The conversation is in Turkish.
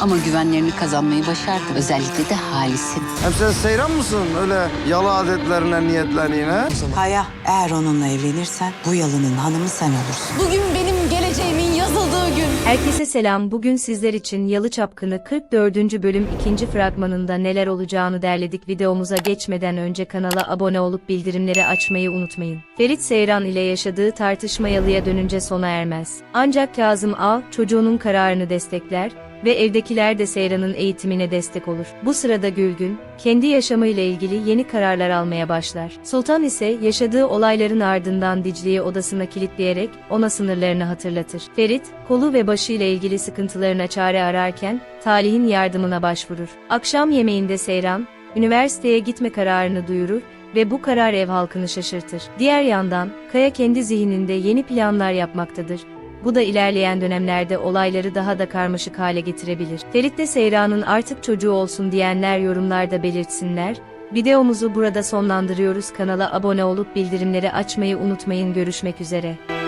Ama güvenlerini kazanmayı başardım. Özellikle de Halis'in. Hem sen seyran mısın öyle yalı adetlerine niyetlenine? Kaya, eğer onunla evlenirsen bu yalının hanımı sen olursun. Bugün benim geleceğimin yazıldığı gün. Herkese selam. Bugün sizler için Yalı Çapkını 44. bölüm 2. fragmanında neler olacağını derledik. Videomuza geçmeden önce kanala abone olup bildirimleri açmayı unutmayın. Ferit Seyran ile yaşadığı tartışma Yalı'ya dönünce sona ermez. Ancak Kazım Ağ çocuğunun kararını destekler ve evdekiler de Seyran'ın eğitimine destek olur. Bu sırada Gülgün, kendi yaşamıyla ilgili yeni kararlar almaya başlar. Sultan ise yaşadığı olayların ardından Dicle'yi odasına kilitleyerek ona sınırlarını hatırlatır. Ferit, kolu ve başıyla ilgili sıkıntılarına çare ararken, Talih'in yardımına başvurur. Akşam yemeğinde Seyran, üniversiteye gitme kararını duyurur ve bu karar ev halkını şaşırtır. Diğer yandan, Kaya kendi zihninde yeni planlar yapmaktadır. Bu da ilerleyen dönemlerde olayları daha da karmaşık hale getirebilir. Ferit de Seyran'ın artık çocuğu olsun diyenler yorumlarda belirtsinler. Videomuzu burada sonlandırıyoruz. Kanala abone olup bildirimleri açmayı unutmayın. Görüşmek üzere.